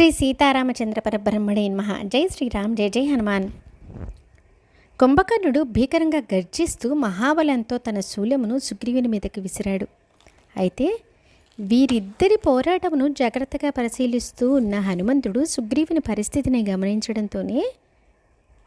శ్రీ సీతారామచంద్ర పరబ్రహ్మణే మహా జై శ్రీరామ్ జై జై హనుమాన్. కుంభకర్ణుడు భీకరంగా గర్జిస్తూ మహాబలంతో తన శూలమును సుగ్రీవుని మీదకి విసిరాడు. అయితే వీరిద్దరి పోరాటమును జాగ్రత్తగా పరిశీలిస్తూ ఉన్న హనుమంతుడు సుగ్రీవుని పరిస్థితిని గమనించడంతోనే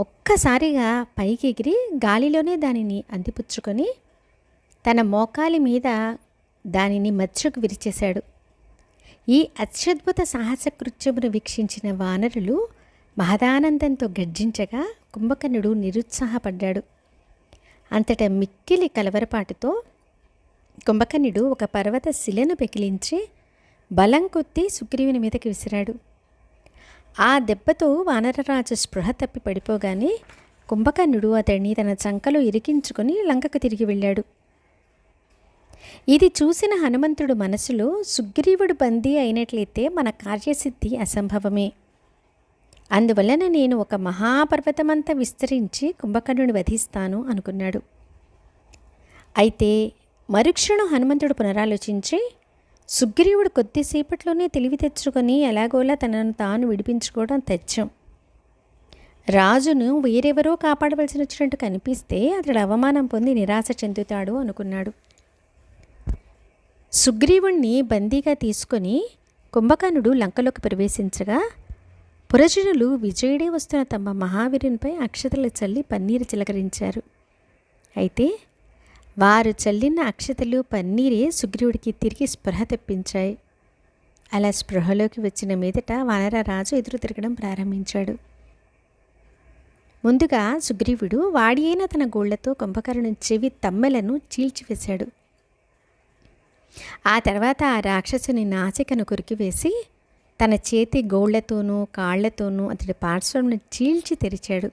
ఒక్కసారిగా పైకి ఎగిరి గాలిలోనే దానిని అందిపుచ్చుకొని తన మోకాలి మీద దానిని మత్స్యకు విరిచేశాడు. ఈ అత్యద్భుత సాహస కృత్యమును వీక్షించిన వానరులు మహదానందంతో గర్జించగా కుంభకర్ణుడు నిరుత్సాహపడ్డాడు. అంతటా మిక్కిలి కలవరపాటుతో కుంభకర్ణుడు ఒక పర్వత శిలను పెకిలించి బలం కొత్తి సుగ్రీవుని మీదకి విసిరాడు. ఆ దెబ్బతో వానరరాజు స్పృహ తప్పి పడిపోగానే కుంభకర్ణుడు అతడిని తన చంకలో ఇరికించుకొని లంకకు తిరిగి వెళ్ళాడు. ఇది చూసిన హనుమంతుడు మనసులో సుగ్రీవుడు బందీ అయినట్లయితే మన కార్యసిద్ధి అసంభవమే. అందువలన నేను ఒక మహాపర్వతమంతా విస్తరించి కుంభకర్ణుని వధిస్తాను అనుకున్నాడు. అయితే మరుక్షణం హనుమంతుడు పునరాలోచించి సుగ్రీవుడు కొద్దిసేపట్లోనే తెలివి తెచ్చుకొని ఎలాగోలా తనను తాను విడిపించుకోవడం తెచ్చం. రాజును వేరెవరో కాపాడవలసి వచ్చినట్టు కనిపిస్తే అతడు అవమానం పొంది నిరాశ చెందుతాడు అనుకున్నాడు. సుగ్రీవుణ్ణి బందీగా తీసుకొని కుంభకర్ణుడు లంకలోకి ప్రవేశించగా పురజనులు విజయుడే వస్తున్న తమ మహావీరునిపై అక్షతలు చల్లి పన్నీరు చిలకరించారు. అయితే వారు చల్లిన అక్షతలు పన్నీరే సుగ్రీవుడికి తిరిగి స్పృహ తెప్పించాయి. అలా స్పృహలోకి వచ్చిన మీదట వానరరాజు ఎదురు తిరగడం ప్రారంభించాడు. ముందుగా సుగ్రీవుడు వాడి అయిన తన గోళ్ళతో కుంభకర్ణుని చెవి తమ్మెలను చీల్చివేశాడు. ఆ తర్వాత ఆ రాక్షసుని నాసికను కురికివేసి తన చేతి గోళ్ళతోనూ కాళ్ళతోనూ అతడి పార్శ్వంను చీల్చి తెరిచాడు.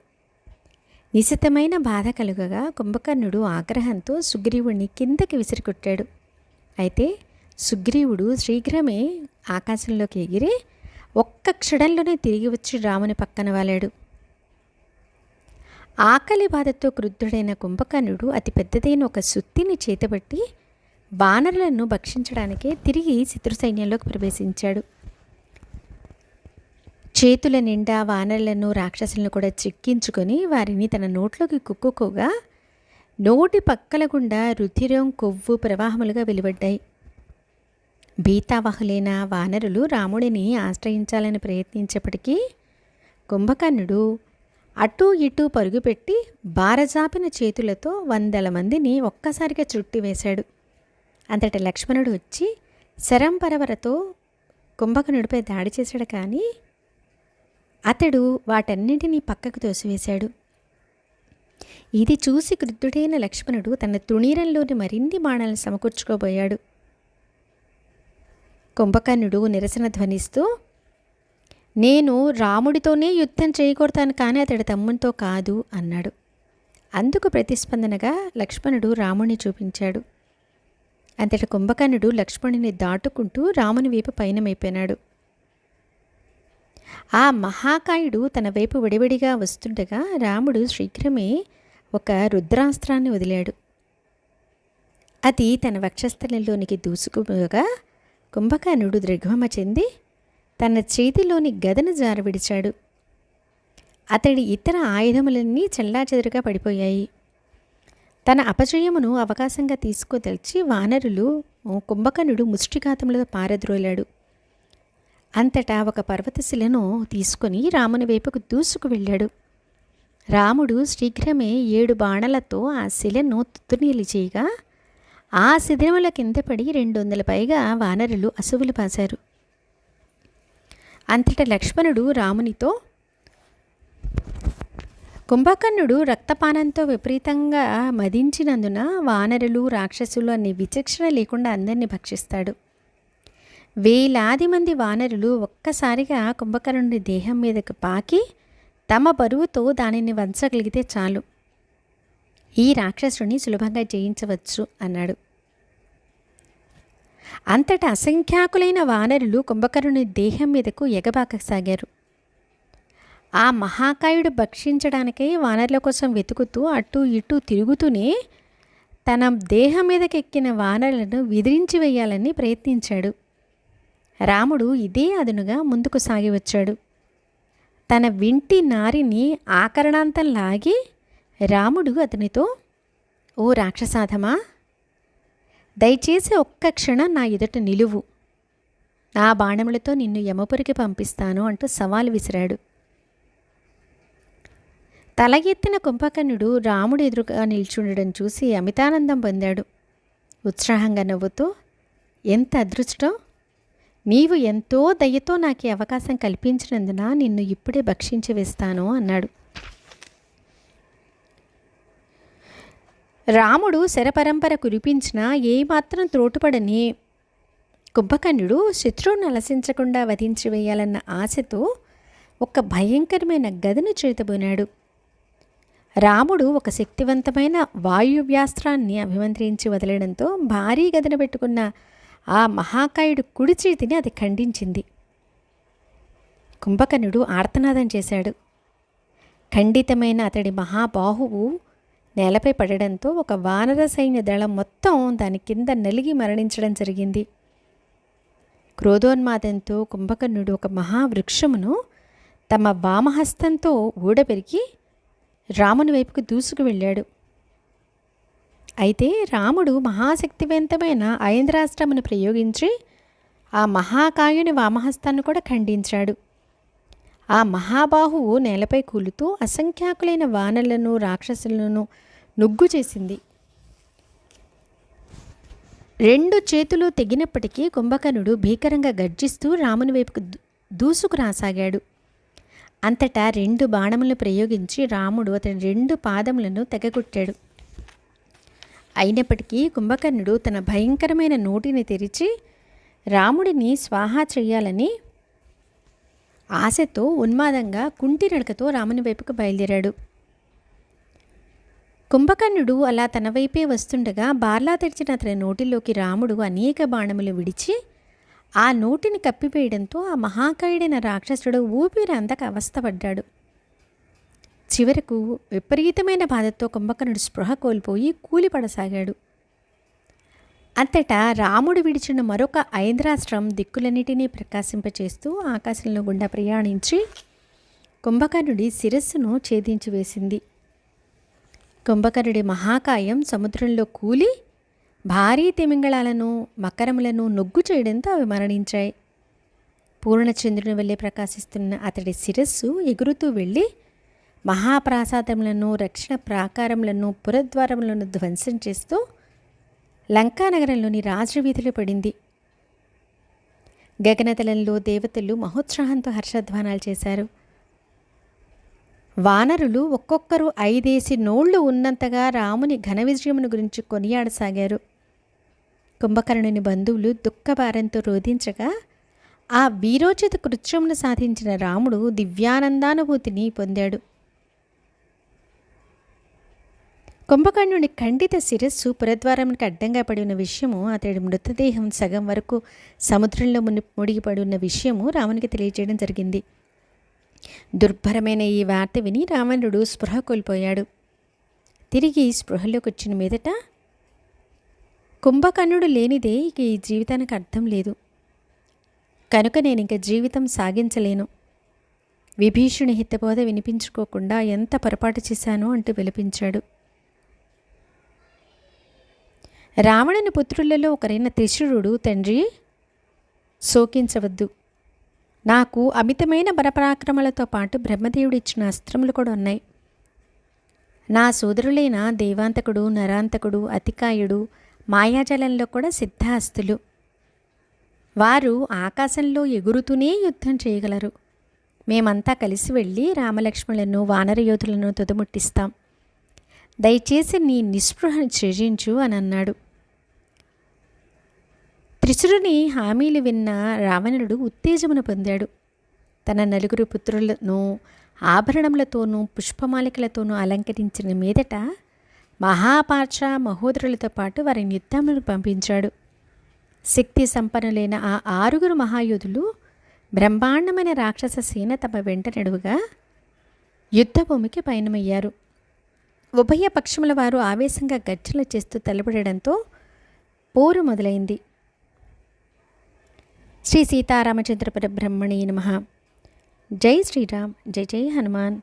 నిశితమైన బాధ కలుగగా కుంభకర్ణుడు ఆగ్రహంతో సుగ్రీవుడిని కిందకి విసిరికొట్టాడు. అయితే సుగ్రీవుడు శీఘ్రమే ఆకాశంలోకి ఎగిరి ఒక్క క్షణంలోనే తిరిగి వచ్చి రాముని పక్కన వాలాడు. ఆకలి బాధతో క్రుద్ధుడైన కుంభకర్ణుడు అతి పెద్దదైన ఒక సుత్తిని చేతబట్టి వానరులను భక్షించడానికే తిరిగి శత్రుసైన్యంలోకి ప్రవేశించాడు. చేతుల నిండా వానరులను రాక్షసులను కూడా చిక్కించుకొని వారిని తన నోట్లోకి కుక్కుకోగా నోటి పక్కల గుండా రుధిరం కొవ్వు ప్రవాహములుగా వెలువడ్డాయి. భీతావహులైన వానరులు రాముడిని ఆశ్రయించాలని ప్రయత్నించేప్పటికీ కుంభకర్ణుడు అటూ ఇటూ పరుగుపెట్టి బారజాపిన చేతులతో వందల మందిని ఒక్కసారిగా చుట్టివేశాడు. అంతటి లక్ష్మణుడు వచ్చి శరంపరవరతో కుంభకర్ణుడిపై దాడి చేశాడు కానీ అతడు వాటన్నింటినీ పక్కకు తోసివేశాడు. ఇది చూసి క్రుద్ధుడైన లక్ష్మణుడు తన తుణీరంలోని మరిన్ని బాణాలను సమకూర్చుకోబోయాడు. కుంభకర్ణుడు నిరసన ధ్వనిస్తూ నేను రాముడితోనే యుద్ధం చేయకూడతాను కానీ అతడి తమ్మునితో కాదు అన్నాడు. అందుకు ప్రతిస్పందనగా లక్ష్మణుడు రాముణ్ణి చూపించాడు. అంతట కుంభకర్ణుడు లక్ష్మణుని దాటుకుంటూ రాముని వైపు పయనమైపోయినాడు. ఆ మహాకాయుడు తన వైపు విడివిడిగా వస్తుండగా రాముడు శీఘ్రమే ఒక రుద్రాస్త్రాన్ని వదిలాడు. అది తన వక్షస్థలంలోనికి దూసుకుపోగా కుంభకర్ణుడు దృగ్భమ చెంది తన చేతిలోని గదను జారవిడిచాడు. అతడి ఇతర ఆయుధములన్నీ చెల్లాచెదురుగా పడిపోయాయి. తన అపజయమును అవకాశంగా తీసుకోదలిచి వానరులు కుంభకర్ణుడు ముష్టిఘాతంలో పారద్రోలాడు. అంతటా ఒక పర్వతశిలను తీసుకొని రాముని వైపుకు దూసుకు వెళ్ళాడు. రాముడు శీఘ్రమే ఏడు బాణలతో ఆ శిలను తుత్తునీలు చేయగా ఆ శిథిరముల కింద పడి రెండు వందల పైగా వానరులు అసువులు పాశారు. అంతట లక్ష్మణుడు రామునితో కుంభకర్ణుడు రక్తపానంతో విపరీతంగా మదించినందున వానరులు రాక్షసులు అనే విచక్షణ లేకుండా అందరినీ భక్షిస్తాడు. వేలాది మంది వానరులు ఒక్కసారిగా కుంభకర్ణుడి దేహం మీదకు పాకి తమ బరువుతో దానిని వంచగలిగితే చాలు. ఈ రాక్షసుని సులభంగా జయించవచ్చు అన్నాడు. అంతటా అసంఖ్యాకులైన వానరులు కుంభకర్ణుని దేహం మీదకు ఎగబాకసాగారు. ఆ మహాకాయుడు భక్షించడానికై వానరుల కోసం వెతుకుతూ అటు ఇటు తిరుగుతూనే తన దేహం మీదకెక్కిన వానరులను విదిరించి వేయాలని ప్రయత్నించాడు. రాముడు ఇదే అదునుగా ముందుకు సాగి వచ్చాడు. తన వింటి నారిని ఆకరణాంతం లాగి రాముడు అతనితో ఓ రాక్షసాధమా దయచేసి ఒక్క క్షణం నా ఎదుట నిలువు. నా బాణములతో నిన్ను యమపురికి పంపిస్తాను అంటూ సవాలు విసిరాడు. తల ఎత్తిన కుంభకర్ణుడు రాముడు ఎదురుగా నిల్చుండడం చూసి అమితానందం పొందాడు. ఉత్సాహంగా నవ్వుతూ ఎంత అదృష్టం! నీవు ఎంతో దయతో నాకు అవకాశం కల్పించినందున నిన్ను ఇప్పుడే భక్షించి వేస్తాను అన్నాడు. రాముడు శరపరంపర కురిపించిన ఏమాత్రం త్రోటుపడని కుంభకర్ణుడు శత్రువును అలసించకుండా వధించి వేయాలన్న ఆశతో ఒక భయంకరమైన గదను చేతబోనాడు. రాముడు ఒక శక్తివంతమైన వాయువ్యాస్త్రాన్ని అభిమంత్రించి వదిలేయడంతో భారీ గదిన పెట్టుకున్న ఆ మహాకాయుడు కుడి చేతిని అది ఖండించింది. కుంభకర్ణుడు ఆర్తనాదం చేశాడు. ఖండితమైన అతడి మహాబాహువు నేలపై పడడంతో ఒక వానర సైన్య దళం మొత్తం దాని కింద నలిగి మరణించడం జరిగింది. క్రోధోన్మాదంతో కుంభకర్ణుడు ఒక మహావృక్షమును తమ వామహస్తంతో ఊడపెరిగి రాముని వైపుకు దూసుకు వెళ్ళాడు. అయితే రాముడు మహాశక్తివంతమైన ఐంద్రాస్త్రమును ప్రయోగించి ఆ మహాకాయుని వామహస్తాన్ని కూడా ఖండించాడు. ఆ మహాబాహువు నేలపై కూలుతూ అసంఖ్యాకులైన వానలను రాక్షసులను నుగ్గు చేసింది. రెండు చేతులు తెగినప్పటికీ కుంభకర్ణుడు భీకరంగా గర్జిస్తూ రాముని వైపుకు దూసుకు రాసాగాడు. అంతటా రెండు బాణములు ప్రయోగించి రాముడు అతని రెండు పాదములను తెగగొట్టాడు అయినప్పటికీ కుంభకర్ణుడు తన భయంకరమైన నోటిని తెరిచి రాముడిని స్వాహా చేయాలని ఆశతో ఉన్మాదంగా కుంటి నడకతో రాముని వైపుకు బయలుదేరాడు. కుంభకర్ణుడు అలా తన వైపే వస్తుండగా బార్లా తెరిచిన అతని నోటిలోకి రాముడు అనేక బాణములు విడిచి ఆ నోటిని కప్పివేయడంతో ఆ మహాకాయుడైన రాక్షసుడు ఊపిరి అందక అవస్థపడ్డాడు. చివరకు విపరీతమైన బాధతో కుంభకర్ణుడు స్పృహ కోల్పోయి కూలిపడసాగాడు అంతటా రాముడు విడిచిన మరొక ఐంద్రాస్త్రం దిక్కులన్నిటినీ ప్రకాశింపచేస్తూ ఆకాశంలో గుండా ప్రయాణించి కుంభకర్ణుడి శిరస్సును ఛేదించి వేసింది కుంభకర్ణుడి మహాకాయం సముద్రంలో కూలి భారీ తిమింగళాలను మకరములను నొగ్గు చేయడంతో అవి మరణించాయి. పూర్ణచంద్రుని వెళ్ళి ప్రకాశిస్తున్న అతడి శిరస్సు ఎగురుతూ వెళ్ళి మహాప్రాసాదములను రక్షణ ప్రాకారములను పురద్వారములను ధ్వంసం చేస్తూ లంకానగరంలోని రాజవీధిలో పడింది. గగనతలంలో దేవతలు మహోత్సాహంతో హర్షధ్వానాలు చేశారు. వానరులు ఒక్కొక్కరు ఐదేసి నోళ్ళు ఉన్నంతగా రాముని ఘన విజయమును గురించి కొనియాడసాగారు. కుంభకర్ణుని బంధువులు దుఃఖభారంతో రోధించగా ఆ వీరోచిత కృత్యమును సాధించిన రాముడు దివ్యానందానుభూతిని పొందాడు. కుంభకర్ణుని ఖండిత శిరస్సు పురద్వారంకి అడ్డంగా పడి ఉన్న విషయము అతడి మృతదేహం సగం వరకు సముద్రంలో ముని ముడిగిపడి ఉన్న విషయము రావణునికి తెలియజేయడం జరిగింది. దుర్భరమైన ఈ వార్త విని రావణుడు స్పృహ కోల్పోయాడు. తిరిగి స్పృహలోకి వచ్చిన మీదట కుంభకర్ణుడు లేనిదే ఇక ఈ జీవితానికి అర్థం లేదు. కనుక నేను ఇంక జీవితం సాగించలేను. విభీషుని హితబోధ వినిపించుకోకుండా ఎంత పొరపాటు చేశానో అంటూ విలపించాడు. రావణుని పుత్రులలో ఒకరైన త్రిశురుడు తండ్రి శోకించవద్దు. నాకు అమితమైన బలపరాక్రమాలతో పాటు బ్రహ్మదేవుడు ఇచ్చిన అస్త్రములు కూడా ఉన్నాయి. నా సోదరులైన దేవాంతకుడు నరాంతకుడు అతికాయుడు మాయాజలంలో కూడా సిద్ధాస్తులు. వారు ఆకాశంలో ఎగురుతూనే యుద్ధం చేయగలరు. మేమంతా కలిసి వెళ్ళి రామలక్ష్మణులను వానరయోధులను తుదముట్టిస్తాం. దయచేసి నీ నిస్పృహను త్యజించు అని అన్నాడు. త్రిశురుని హామీలు విన్న రావణుడు ఉత్తేజమును పొందాడు. తన నలుగురు పుత్రులను ఆభరణములతోనూ పుష్పమాలికలతోనూ అలంకరించిన మీదట మహాపార్ష మహోదరులతో పాటు వారిని యుద్ధములకు పంపించాడు. శక్తి సంపన్నులైన ఆ ఆరుగురు మహాయోధులు బ్రహ్మాండమైన రాక్షస సేన తమ వెంట నడువుగా యుద్ధభూమికి పయనమయ్యారు. ఉభయ పక్షముల వారు ఆవేశంగా గర్జనలు చేస్తూ తలపడడంతో పోరు మొదలైంది. శ్రీ సీతారామచంద్ర పరబ్రహ్మణే నమ. జై శ్రీరామ్ జై జై హనుమాన్.